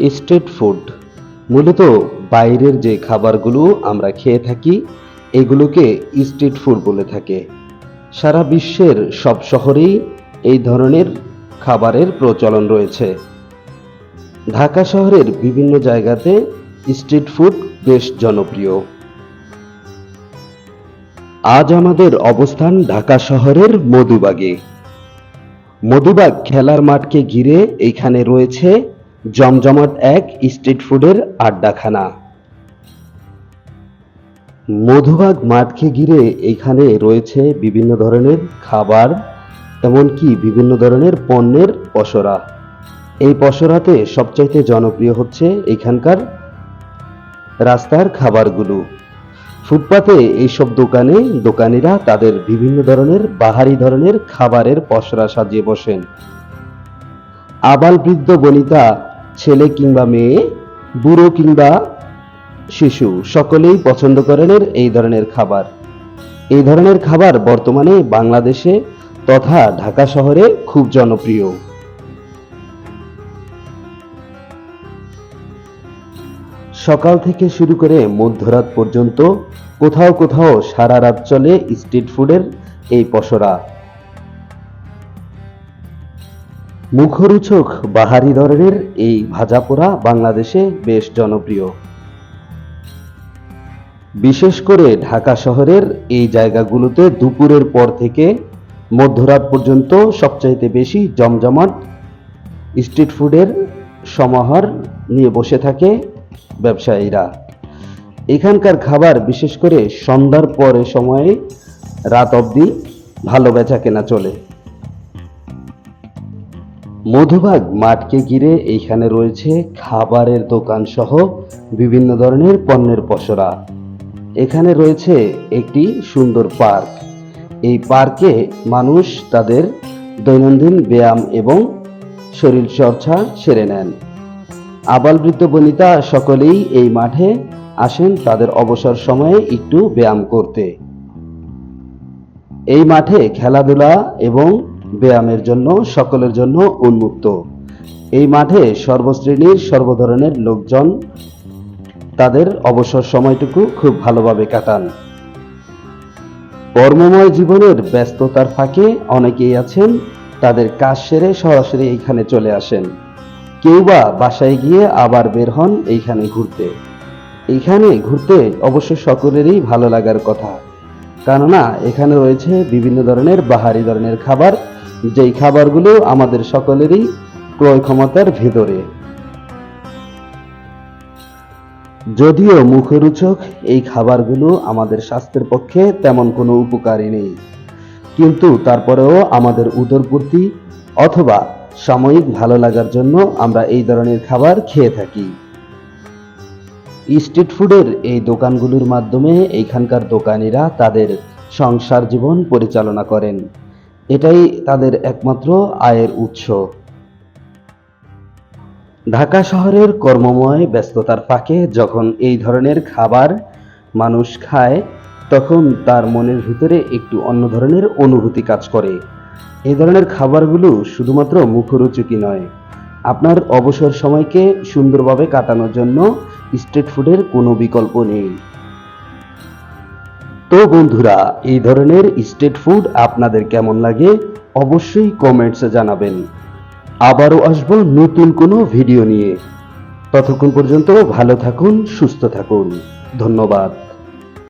Street food. মূলত বাইরের যে খাবারগুলো আমরা খেয়ে থাকি, এগুলোকে স্ট্রিট ফুড বলে থাকে। সারা বিশ্বের সব শহরেই এই ধরনের খাবারের প্রচলন রয়েছে। ঢাকা শহরের বিভিন্ন জায়গাতে স্ট্রিট ফুড বেশ জনপ্রিয়। আজ আমাদের অবস্থান ঢাকা শহরের মধুবাগে। মধুবাগ খেলার মাঠকে ঘিরে এইখানে রয়েছে জমজমাট এক স্ট্রিট ফুডের আড্ডাখানা। মধুবাগ মাঠকে ঘিরে এখানে রয়েছে বিভিন্ন ধরনের খাবার, এমনকি বিভিন্ন ধরনের পণ্যের পসরা। এই পসরাতে সবচাইতে জনপ্রিয় হচ্ছে এখানকার রাস্তার খাবারগুলো। ফুটপাতে এইসব দোকানে দোকানিরা তাদের বিভিন্ন ধরনের বাহারি ধরনের খাবারের পসরা সাজিয়ে বসেন। আবাল বৃদ্ধ বনিতা ছেলে কিংবা মেয়ে, বুড়ো কিংবা শিশু, সকলেই পছন্দ করেন এই ধরনের খাবার। এই ধরনের খাবার বর্তমানে বাংলাদেশে তথা ঢাকা শহরে খুব জনপ্রিয়। সকাল থেকে শুরু করে মধ্যরাত পর্যন্ত কোথাও কোথাও সারা রাত চলে স্ট্রিট ফুডের এই পসরা। মুখরোচক বাহারি ধরনের এই ভাজাপোড়া বাংলাদেশে বেশ জনপ্রিয়। বিশেষ করে ঢাকা শহরের এই জায়গাগুলোতে দুপুরের পর থেকে মধ্যরাত পর্যন্ত সবচাইতে বেশি জমজমাট স্ট্রিট ফুডের সমাহার নিয়ে বসে থাকে ব্যবসায়ীরা। এখানকার খাবার বিশেষ করে সন্ধ্যার পরে সময়ে রাত অবধি ভালো বেচা কেনা চলে। মধুবাগ মাঠকে ঘিরে এইখানে রয়েছে খাবারের দোকান সহ বিভিন্ন ধরনের পণ্যের পসরা। এখানে রয়েছে একটি সুন্দর পার্ক। এই পার্কে মানুষ তাদের দৈনন্দিন ব্যায়াম এবং শরীর চর্চা সেরে নেন। আবাল বৃদ্ধ বনিতা সকলেই এই মাঠে আসেন তাদের অবসর সময়ে একটু ব্যায়াম করতে। এই মাঠে খেলাধুলা এবং ব্যায়ামের জন্য, সকলের জন্য উন্মুক্ত। এই মাঠে সর্বশ্রেণীর সর্বধরনের লোকজন তাদের অবসর সময়টুকু খুব ভালোভাবে কাটান। কর্মময় জীবনের ব্যস্ততার ফাঁকে অনেকেই আছেন, তাদের কাজ সেরে সরাসরি এইখানে চলে আসেন। কেউ বা বাসায় গিয়ে আবার বের হন এইখানে ঘুরতে। এইখানে ঘুরতে অবশ্য সকলেরই ভালো লাগার কথা। কেননা, এখানে রয়েছে বিভিন্ন ধরনের বাহারি ধরনের খাবার যেই খাবারগুলো আমাদের সকলেরই ক্রয় ক্ষমতার ভেতরে। যদিও মুখরোচক, এই খাবারগুলো আমাদের স্বাস্থ্যের পক্ষে তেমন কোনো উপকারী নেই। কিন্তু তারপরেও আমাদের উদরপূর্তি অথবা সাময়িক ভালো লাগার জন্য আমরা এই ধরনের খাবার খেয়ে থাকি। স্ট্রিট ফুডের এই দোকানগুলোর মাধ্যমে এইখানকার দোকানিরা তাদের সংসার জীবন পরিচালনা করেন। এটাই তাদের একমাত্র আয়ের উৎস। ঢাকা শহরের কর্মময় ব্যস্ততার ফাঁকে যখন এই ধরনের খাবার মানুষ খায়, তখন তার মনের ভিতরে একটু অন্য ধরনের অনুভূতি কাজ করে। এই ধরনের খাবারগুলো শুধুমাত্র মুখরোচকই নয়, আপনার অবসর সময়কে সুন্দরভাবে কাটানোর জন্য স্ট্রিট ফুডের কোনো বিকল্প নেই। তো বন্ধুরা, এই ধরনের স্ট্রিট ফুড আপনাদের কেমন লাগে অবশ্যই কমেন্টসে জানাবেন। আবারও আসব নতুন কোনো ভিডিও নিয়ে। ততক্ষণ পর্যন্ত ভালো থাকুন, সুস্থ থাকুন। ধন্যবাদ।